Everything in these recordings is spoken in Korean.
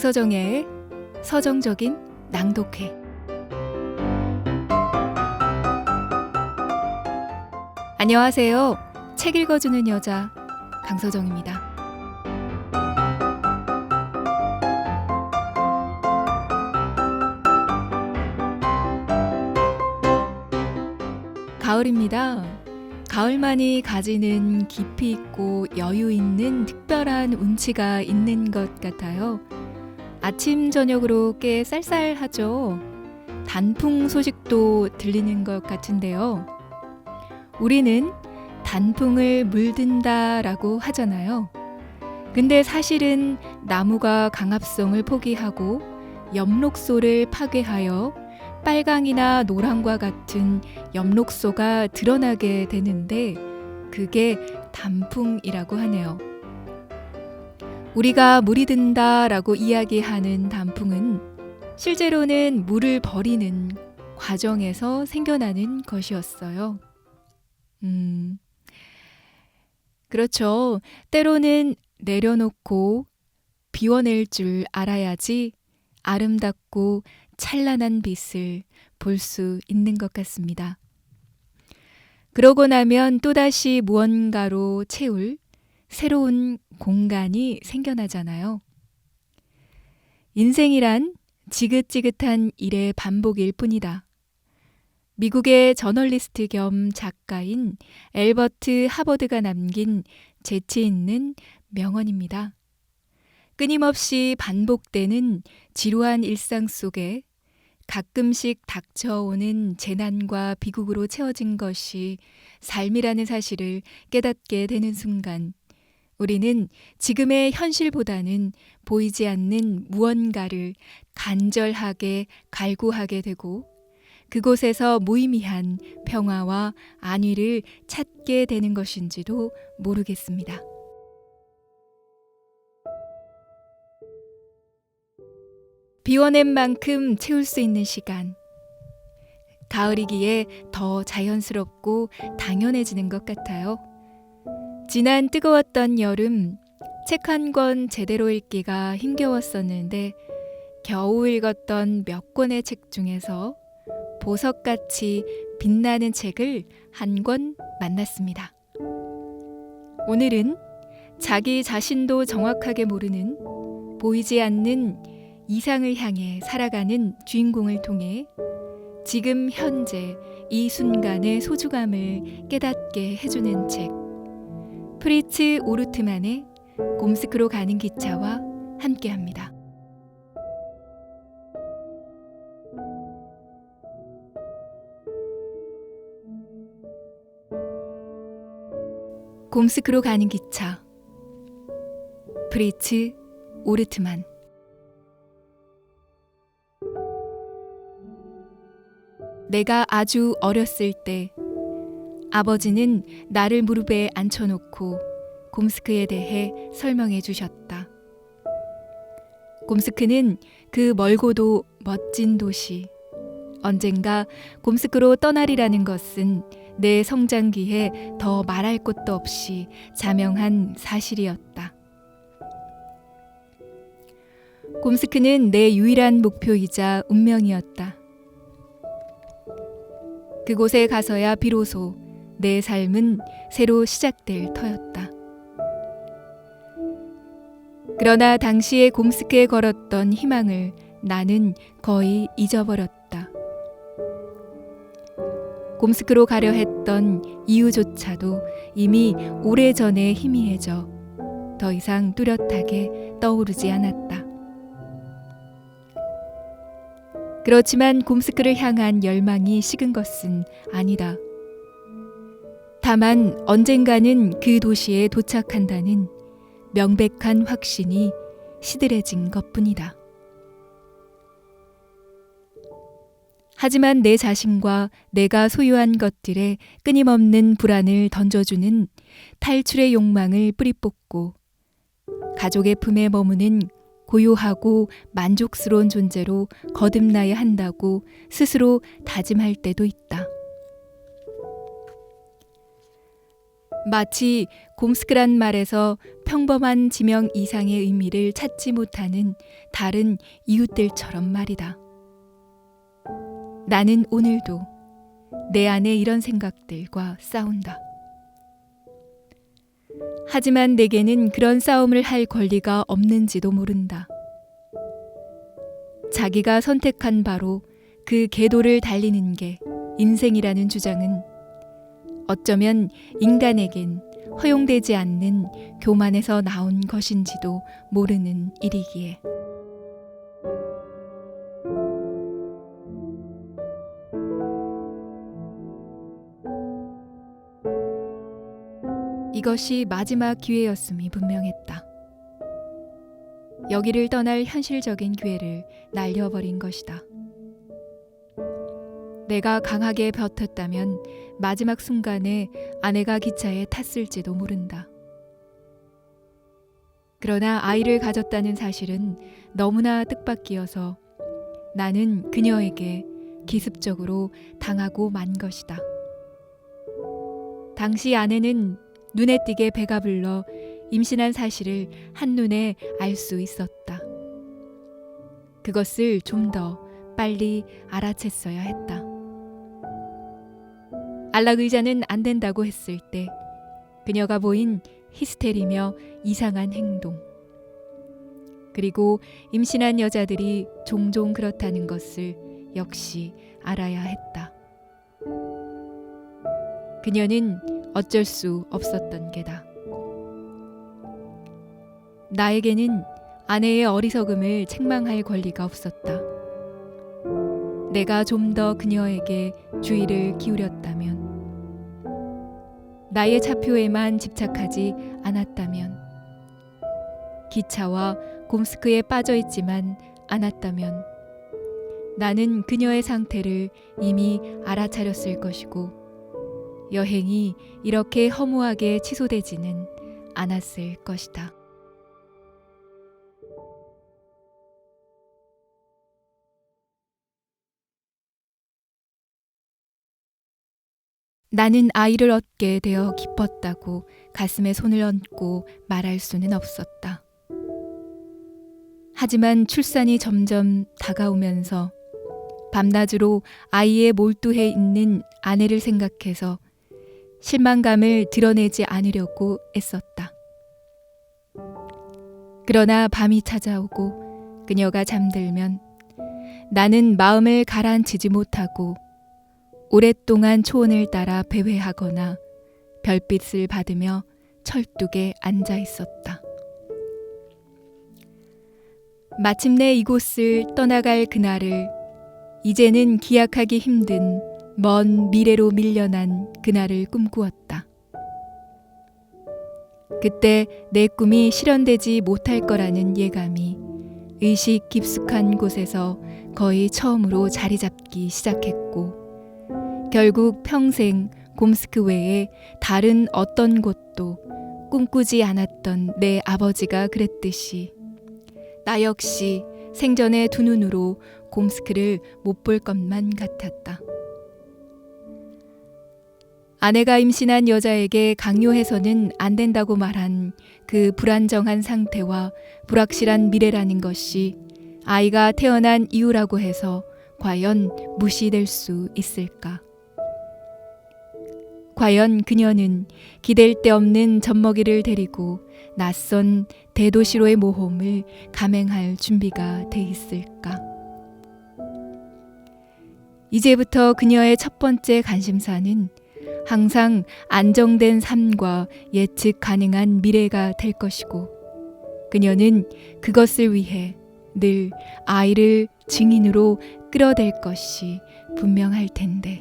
강서정의 서정적인 낭독회 안녕하세요. 책 읽어주는 여자 강서정입니다. 가을입니다. 가을만이 가지는 깊이 있고 여유 있는 특별한 운치가 있는 것 같아요. 아침 저녁으로 꽤 쌀쌀하죠. 단풍 소식도 들리는 것 같은데요. 우리는 단풍을 물든다라고 하잖아요. 근데 사실은 나무가 강압성을 포기하고 엽록소를 파괴하여 빨강이나 노랑과 같은 엽록소가 드러나게 되는데 그게 단풍이라고 하네요. 우리가 물이 든다 라고 이야기하는 단풍은 실제로는 물을 버리는 과정에서 생겨나는 것이었어요. 음, 그렇죠. 때로는 내려놓고 비워낼 줄 알아야지 아름답고 찬란한 빛을 볼 수 있는 것 같습니다. 그러고 나면 또다시 무언가로 채울 새로운 공간이 생겨나잖아요. 인생이란 지긋지긋한 일의 반복일 뿐이다. 미국의 저널리스트 겸 작가인 엘버트 하버드가 남긴 재치 있는 명언입니다. 끊임없이 반복되는 지루한 일상 속에 가끔씩 닥쳐오는 재난과 비극으로 채워진 것이 삶이라는 사실을 깨닫게 되는 순간 우리는 지금의 현실보다는 보이지 않는 무언가를 간절하게 갈구하게 되고 그곳에서 무의미한 평화와 안위를 찾게 되는 것인지도 모르겠습니다. 비워낸 만큼 채울 수 있는 시간. 가을이기에 더 자연스럽고 당연해지는 것 같아요. 지난 뜨거웠던 여름, 책 한 권 제대로 읽기가 힘겨웠었는데, 겨우 읽었던 몇 권의 책 중에서 보석같이 빛나는 책을 한 권 만났습니다. 오늘은 자기 자신도 정확하게 모르는 보이지 않는 이상을 향해 살아가는 주인공을 통해 지금 현재 이 순간의 소중함을 깨닫게 해주는 책. 프리츠 오르트만의 곰스크로 가는 기차와 함께 합니다. 곰스크로 가는 기차. 프리츠 오르트만. 내가 아주 어렸을 때 아버지는 나를 무릎에 앉혀놓고 곰스크에 대해 설명해 주셨다. 곰스크는 그 멀고도 멋진 도시. 언젠가 곰스크로 떠나리라는 것은 내 성장기에 더 말할 것도 없이 자명한 사실이었다. 곰스크는 내 유일한 목표이자 운명이었다. 그곳에 가서야 비로소 내 삶은 새로 시작될 터였다. 그러나 당시에 곰스크에 걸었던 희망을 나는 거의 잊어버렸다. 곰스크로 가려 했던 이유조차도 이미 오래전에 희미해져 더 이상 뚜렷하게 떠오르지 않았다. 그렇지만 곰스크를 향한 열망이 식은 것은 아니다. 다만 언젠가는 그 도시에 도착한다는 명백한 확신이 시들해진 것 뿐이다. 하지만 내 자신과 내가 소유한 것들에 끊임없는 불안을 던져주는 탈출의 욕망을 뿌리 뽑고 가족의 품에 머무는 고요하고 만족스러운 존재로 거듭나야 한다고 스스로 다짐할 때도 있다. 마치 곰스크란 말에서 평범한 지명 이상의 의미를 찾지 못하는 다른 이웃들처럼 말이다. 나는 오늘도 내 안에 이런 생각들과 싸운다. 하지만 내게는 그런 싸움을 할 권리가 없는지도 모른다. 자기가 선택한 바로 그 궤도를 달리는 게 인생이라는 주장은 어쩌면 인간에겐 허용되지 않는 교만에서 나온 것인지도 모르는 일이기에. 이것이 마지막 기회였음이 분명했다. 여기를 떠날 현실적인 기회를 날려버린 것이다. 내가 강하게 버텼다면 마지막 순간에 아내가 기차에 탔을지도 모른다. 그러나 아이를 가졌다는 사실은 너무나 뜻밖이어서 나는 그녀에게 기습적으로 당하고 만 것이다. 당시 아내는 눈에 띄게 배가 불러 임신한 사실을 한눈에 알 수 있었다. 그것을 좀 더 빨리 알아챘어야 했다. 안락 의자는 안 된다고 했을 때 그녀가 보인 히스테리며 이상한 행동. 그리고 임신한 여자들이 종종 그렇다는 것을 역시 알아야 했다. 그녀는 어쩔 수 없었던 게다. 나에게는 아내의 어리석음을 책망할 권리가 없었다. 내가 좀 더 그녀에게 주의를 기울였다면, 나의 차표에만 집착하지 않았다면, 기차와 곰스크에 빠져 있지만 않았다면, 나는 그녀의 상태를 이미 알아차렸을 것이고, 여행이 이렇게 허무하게 취소되지는 않았을 것이다. 나는 아이를 얻게 되어 기뻤다고 가슴에 손을 얹고 말할 수는 없었다. 하지만 출산이 점점 다가오면서 밤낮으로 아이에 몰두해 있는 아내를 생각해서 실망감을 드러내지 않으려고 애썼다. 그러나 밤이 찾아오고 그녀가 잠들면 나는 마음을 가라앉히지 못하고 오랫동안 초원을 따라 배회하거나 별빛을 받으며 철뚝에 앉아 있었다. 마침내 이곳을 떠나갈 그날을 이제는 기약하기 힘든 먼 미래로 밀려난 그날을 꿈꾸었다. 그때 내 꿈이 실현되지 못할 거라는 예감이 의식 깊숙한 곳에서 거의 처음으로 자리 잡기 시작했고, 결국 평생 곰스크 외에 다른 어떤 곳도 꿈꾸지 않았던 내 아버지가 그랬듯이 나 역시 생전에 두 눈으로 곰스크를 못 볼 것만 같았다. 아내가 임신한 여자에게 강요해서는 안 된다고 말한 그 불안정한 상태와 불확실한 미래라는 것이 아이가 태어난 이유라고 해서 과연 무시될 수 있을까? 과연 그녀는 기댈 데 없는 젖먹이를 데리고 낯선 대도시로의 모험을 감행할 준비가 돼 있을까? 이제부터 그녀의 첫 번째 관심사는 항상 안정된 삶과 예측 가능한 미래가 될 것이고, 그녀는 그것을 위해 늘 아이를 증인으로 끌어댈 것이 분명할 텐데.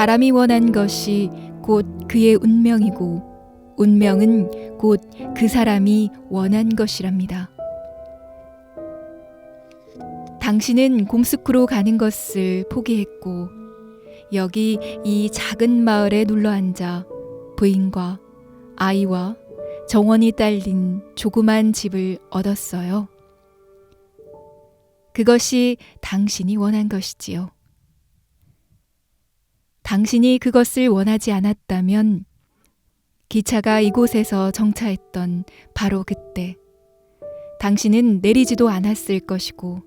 사람이 원한 것이 곧 그의 운명이고 운명은 곧 그 사람이 원한 것이랍니다. 당신은 곰스크로 가는 것을 포기했고 여기 이 작은 마을에 눌러 앉아 부인과 아이와 정원이 딸린 조그만 집을 얻었어요. 그것이 당신이 원한 것이지요. 당신이 그것을 원하지 않았다면 기차가 이곳에서 정차했던 바로 그때 당신은 내리지도 않았을 것이고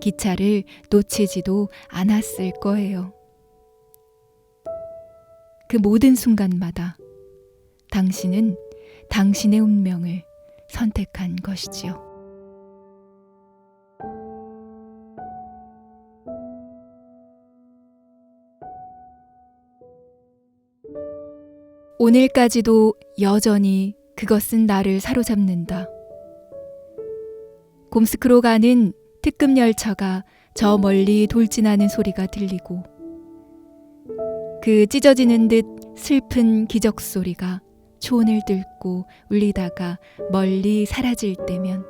기차를 놓치지도 않았을 거예요. 그 모든 순간마다 당신은 당신의 운명을 선택한 것이지요. 오늘까지도 여전히 그것은 나를 사로잡는다. 곰스크로 가는 특급 열차가 저 멀리 돌진하는 소리가 들리고 그 찢어지는 듯 슬픈 기적 소리가 초원을 뚫고 울리다가 멀리 사라질 때면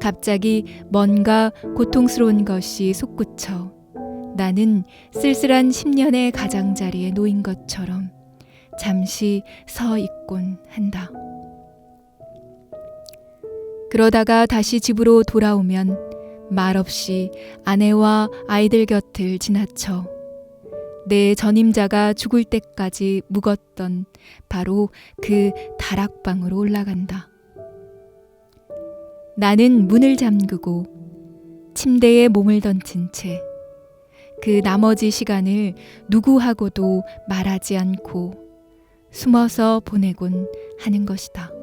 갑자기 뭔가 고통스러운 것이 솟구쳐 나는 쓸쓸한 10년의 가장자리에 놓인 것처럼 잠시 서 있곤 한다. 그러다가 다시 집으로 돌아오면 말없이 아내와 아이들 곁을 지나쳐 내 전임자가 죽을 때까지 묵었던 바로 그 다락방으로 올라간다. 나는 문을 잠그고 침대에 몸을 던진 채 그 나머지 시간을 누구하고도 말하지 않고 숨어서 보내곤 하는 것이다.